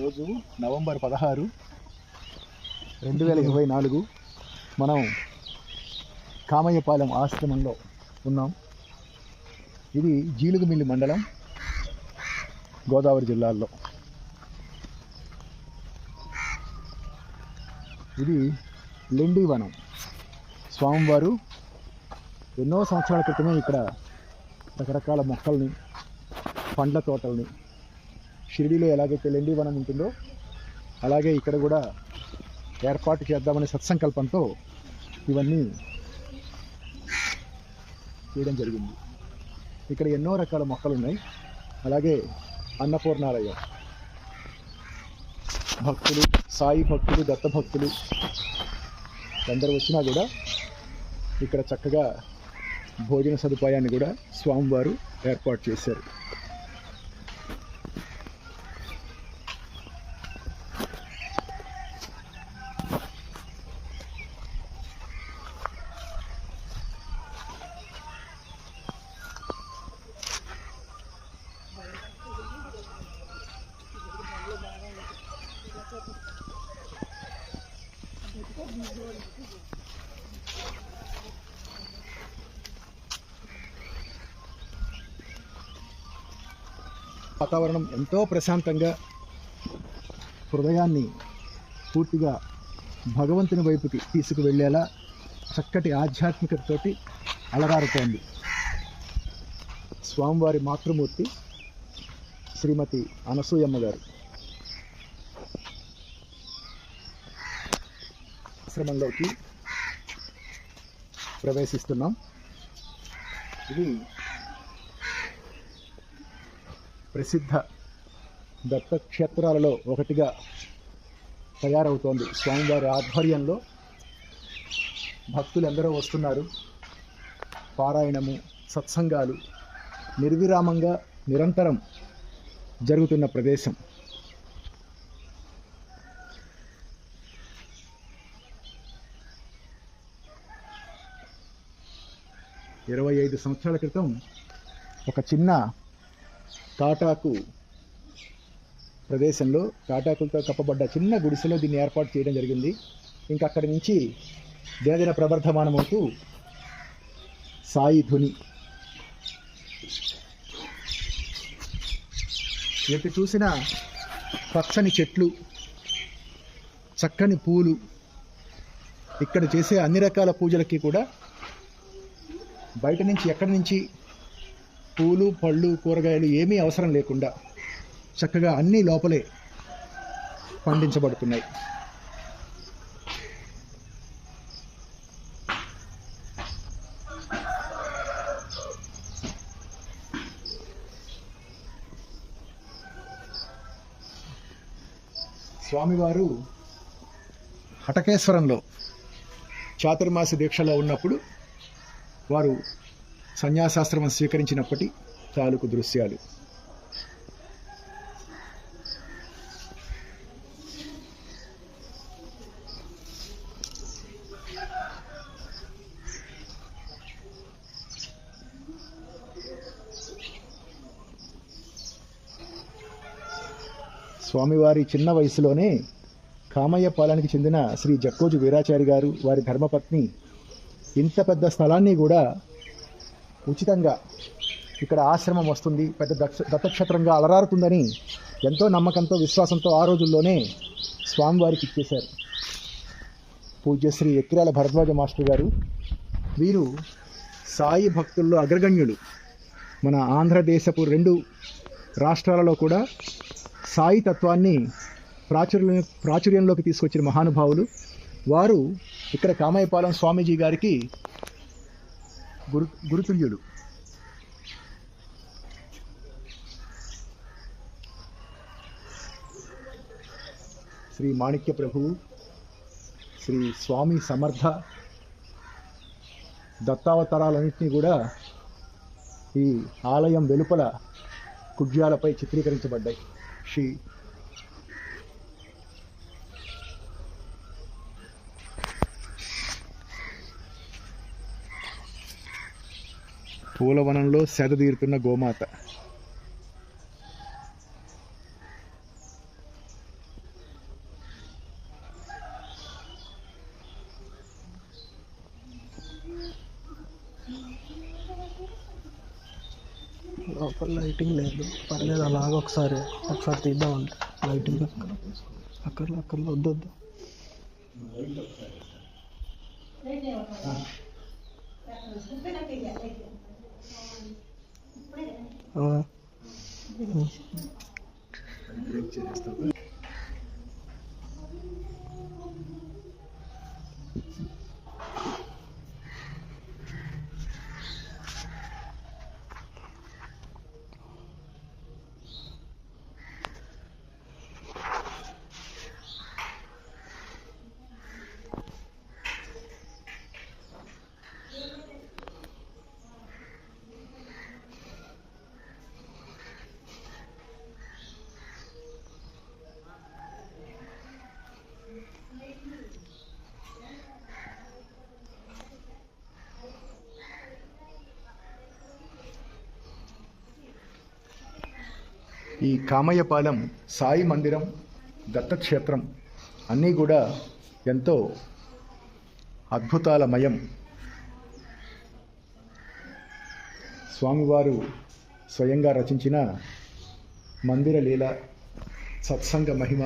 ఈరోజు నవంబర్ పదహారు రెండు వేల ఇరవై నాలుగు మనం కామయ్యపాలెం ఆశ్రమంలో ఉన్నాం. ఇది జీలుగుమిల్లి మండలం గోదావరి జిల్లాలో. ఇది లెండి వనం. స్వామివారు ఎన్నో సంవత్సరాల క్రితమే ఇక్కడ రకరకాల మొక్కల్ని పండ్ల తోటల్ని షిరిడీలో ఎలాగైతే లెండి వనం ఉంటుందో అలాగే ఇక్కడ కూడా ఏర్పాటు చేద్దామనే సత్సంకల్పంతో ఇవన్నీ చేయడం జరిగింది. ఇక్కడ ఎన్నో రకాల మొక్కలు ఉన్నాయి. అలాగే అన్నపూర్ణాలయం. భక్తులు సాయి భక్తులు దత్త భక్తులు అందరూ వచ్చినా కూడా ఇక్కడ చక్కగా భోజన సదుపాయాన్ని కూడా స్వామివారు ఏర్పాటు చేశారు. వాతావరణం ఎంతో ప్రశాంతంగా హృదయాన్ని పూర్తిగా భగవంతుని వైపుకి తీసుకువెళ్ళేలా చక్కటి ఆధ్యాత్మికతతోటి అలరారుతోంది. స్వామివారి మాతృమూర్తి శ్రీమతి అనసూయమ్మ గారు. ఆశ్రమంలోకి ప్రవేశిస్తున్నాం. ఇది ప్రసిద్ధ దత్తక్షేత్రాలలో ఒకటిగా తయారవుతోంది. స్వామివారి ఆధ్వర్యంలో భక్తులు ఎందరో వస్తున్నారు. పారాయణము సత్సంగాలు నిర్విరామంగా నిరంతరం జరుగుతున్న ప్రదేశం. ఇరవై ఐదు సంవత్సరాల క్రితం ఒక చిన్న తాటాకు ప్రదేశంలో తాటాకులతో కప్పబడ్డ చిన్న గుడిసెలో దీన్ని ఏర్పాటు చేయడం జరిగింది. ఇంకా అక్కడి నుంచి దినదిన ప్రవర్ధమానమవుతూ సాయి ధుని ఎటు చూసిన పచ్చని చెట్లు చక్కని పూలు. ఇక్కడ చేసే అన్ని రకాల పూజలకి కూడా బయట నుంచి ఎక్కడి నుంచి పూలు పళ్ళు కూరగాయలు ఏమీ అవసరం లేకుండా చక్కగా అన్నీ లోపలే పండించబడుతున్నాయి. స్వామివారు హటకేశ్వరంలో చాతుర్మాస దీక్షలో ఉన్నప్పుడు వారు సన్యాసాశ్రమం స్వీకరించినప్పటి తాలూకు దృశ్యాలు. స్వామివారి చిన్న వయసులోనే కామయ్య పాలనకి చెందిన శ్రీ జక్కోజు వీరాచారి గారు వారి ధర్మపత్ని ఇంత పెద్ద స్థలాన్ని కూడా ఉచితంగా ఇక్కడ ఆశ్రమం వస్తుంది. పెద్ద దక్ష దత్తక్షేత్రంగా అలరారుతుందని ఎంతో నమ్మకంతో విశ్వాసంతో ఆ రోజుల్లోనే స్వామివారికి ఇచ్చేశారు. పూజ్యశ్రీ ఎక్కిరాల భరద్వాజ మాస్టర్ గారు. వీరు సాయి భక్తుల్లో అగ్రగణ్యులు. మన ఆంధ్రదేశపు రెండు రాష్ట్రాలలో కూడా సాయి తత్వాన్ని ప్రాచుర్యం ప్రాచుర్యంలోకి తీసుకొచ్చిన మహానుభావులు. వారు ఇక్కడ కామయ్యపాలెం స్వామీజీ గారికి గురు గురుతుల్యుడు శ్రీ మాణిక్య ప్రభు శ్రీ స్వామి సమర్థ దత్తావతారాలన్నింటినీ కూడా ఈ ఆలయం వెలుపల కుడ్యాలపై చిత్రీకరించబడ్డాయి. శ్రీ పూలవనంలో సేద తీరుతున్న గోమాత. లోపల లైటింగ్ లేదు. పర్లేదు అలాగ ఒకసారి ఒకసారి తీద్దాం తీద్దామండి. లైటింగ్ అక్కడ అక్కడ వద్దొద్దు Thank you. Ага. Интересно, да? ఈ కామయ్యపాలెం సాయి మందిరం దత్తక్షేత్రం అన్నీ కూడా ఎంతో అద్భుతాలమయం. స్వామివారు స్వయంగా రచించిన మందిర లీల సత్సంగ మహిమ